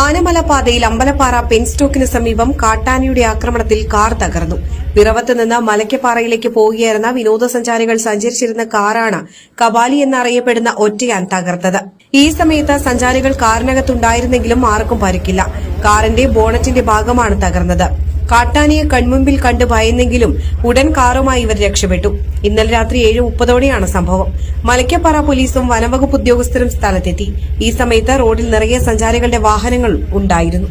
Anamala പാതയിൽ അമ്പലപ്പാറ പെൻസ്റ്റോക്കിന് സമീപം കാട്ടാനയുടെ ആക്രമണത്തിൽ കാർ തകർന്നു. പിറവത്ത് നിന്ന് മലയ്ക്കപ്പാറയിലേക്ക് പോവുകയായിരുന്ന വിനോദസഞ്ചാരികൾ സഞ്ചരിച്ചിരുന്ന കാറാണ് കബാലി എന്നറിയപ്പെടുന്ന ഒറ്റയാൻ തകർത്തത്. ഈ സമയത്ത് സഞ്ചാരികൾ കാറിനകത്തുണ്ടായിരുന്നെങ്കിലും ആർക്കും പരിക്കില്ല. കാറിന്റെ ബോണറ്റിന്റെ ഭാഗമാണ് തകർന്നത്. കാട്ടാനയെ കൺമുമ്പിൽ കണ്ട് ഭയന്നെങ്കിലും ഉടൻ കാറുമായി ഇവർ രക്ഷപ്പെട്ടു. ഇന്നലെ രാത്രി ഏഴ് മുപ്പതോടെയാണ് സംഭവം. മലയ്ക്കപ്പാറ പോലീസും വനംവകുപ്പ് ഉദ്യോഗസ്ഥരും സ്ഥലത്തെത്തി. ഈ സമയത്ത് റോഡിൽ നിറയെ സഞ്ചാരികളുടെ വാഹനങ്ങൾ ഉണ്ടായിരുന്നു.